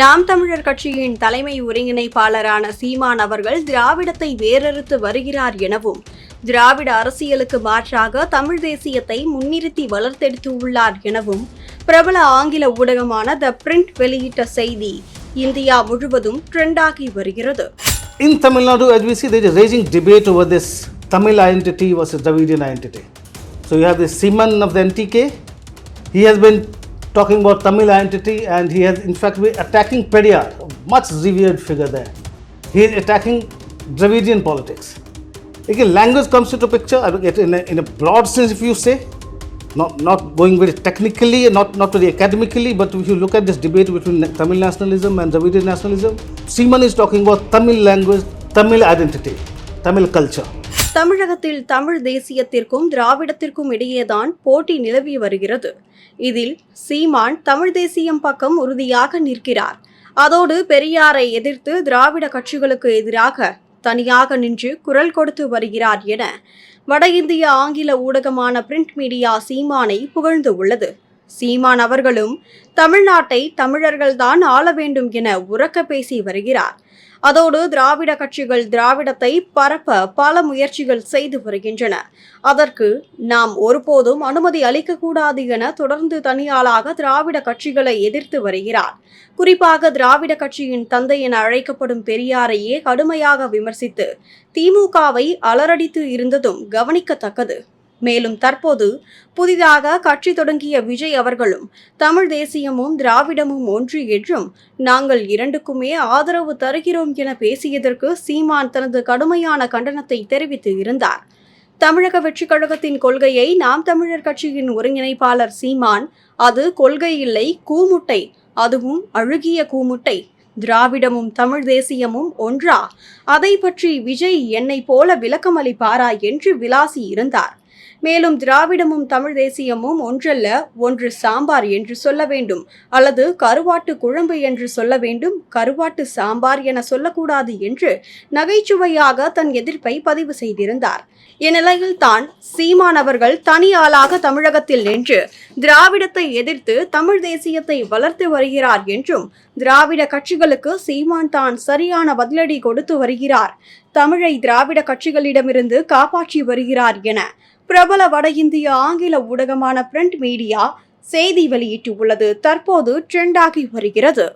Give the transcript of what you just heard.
நாம் தமிழர் கட்சியின் தலைமை ஒருங்கிணைப்பாளரான சீமான் அவர்கள் திராவிடத்தை வேறறுத்து வருகிறார் எனவும் திராவிட அரசியலுக்கு மாற்றாக தமிழ் தேசியத்தை முன்னிறுத்தி வளர்த்தெடுத்து உள்ளார் எனவும் பிரபல ஆங்கில ஊடகமான த பிரிண்ட் வெளியிட்ட செய்தி இந்தியா முழுவதும் ட்ரெண்டாகி வருகிறது In Tamil Nadu, as we see, there is a raging debate over this Tamil identity versus Dravidian identity. So you have the Seaman of the NTK. He has been talking about Tamil identity and he has in fact been attacking Periyar, a much revered figure there. He is attacking Dravidian politics. Again, language comes into picture in a, in a broad sense, if you say, not, not going very technically, not, not very academically, but if you look at this debate between Tamil nationalism and Dravidian nationalism, Seaman is talking about Tamil language, Tamil identity, Tamil culture. தமிழகத்தில் தமிழ் தேசியத்திற்கும் திராவிடத்திற்கும் இடையேதான் போட்டி நிலவி வருகிறது. இதில் சீமான் தமிழ் தேசியம் பக்கம் உறுதியாக நிற்கிறார். அதோடு பெரியாரை எதிர்த்து திராவிட கட்சிகளுக்கு எதிராக தனியாக நின்று குரல் கொடுத்து வருகிறார் என வட இந்திய ஆங்கில ஊடகமான பிரிண்ட் மீடியா சீமானை புகழ்ந்து உள்ளது. சீமான் அவர்களும் தமிழ்நாட்டை தமிழர்கள்தான் ஆள வேண்டும் என உறக்க பேசி வருகிறார். அதோடு திராவிட கட்சிகள் திராவிடத்தை பரப்ப பல முயற்சிகள் செய்து வருகின்றன. அதற்கு நாம் ஒருபோதும் அனுமதி அளிக்கக்கூடாது என தொடர்ந்து தனியாளாக திராவிட கட்சிகளை எதிர்த்து வருகிறார். குறிப்பாக திராவிட கட்சியின் தந்தை என அழைக்கப்படும் பெரியாரையே கடுமையாக விமர்சித்து திமுகவை அலறடித்து இருந்ததும் கவனிக்கத்தக்கது. மேலும் தற்போது புதிதாக கட்சி தொடங்கிய விஜய் அவர்களும் தமிழ் தேசியமும் திராவிடமும் ஒன்று என்றும் நாங்கள் இரண்டுக்குமே ஆதரவு தருகிறோம் என பேசியதற்கு சீமான் தனது கடுமையான கண்டனத்தை தெரிவித்து இருந்தார். தமிழக வெற்றிக் கழகத்தின் கொள்கையை நாம் தமிழர் கட்சியின் ஒருங்கிணைப்பாளர் சீமான் அது கொள்கை இல்லை கூமுட்டை அதுவும் அழுகிய கூமுட்டை. திராவிடமும் தமிழ் தேசியமும் ஒன்றா? அதை பற்றி விஜய் என்னை போல விளக்கமளிப்பாரா என்று விளாசி இருந்தார். மேலும் திராவிடமும் தமிழ் தேசியமும் ஒன்றல்ல ஒன்று சாம்பார் என்று சொல்ல வேண்டும். அல்லது கருவாட்டு குழம்பு என்று சொல்ல வேண்டும் கருவாட்டு சாம்பார் என சொல்லக்கூடாது என்று நகைச்சுவையாக தன் எதிர்ப்பை பதிவு செய்திருந்தார். இந்நிலையில் தான் சீமான் அவர்கள் தனி ஆளாக தமிழகத்தில் நின்று திராவிடத்தை எதிர்த்து தமிழ் தேசியத்தை வளர்த்து வருகிறார் என்றும் திராவிட கட்சிகளுக்கு சீமான் தான் சரியான பதிலடி கொடுத்து வருகிறார். தமிழை திராவிட கட்சிகளிடமிருந்து காப்பாற்றி வருகிறார் என பிரபல வட இந்திய ஆங்கில ஊடகமான பிரிண்ட் மீடியா செய்தி வெளியிட்டுள்ளது தற்போது ட்ரெண்டாகி வருகிறது.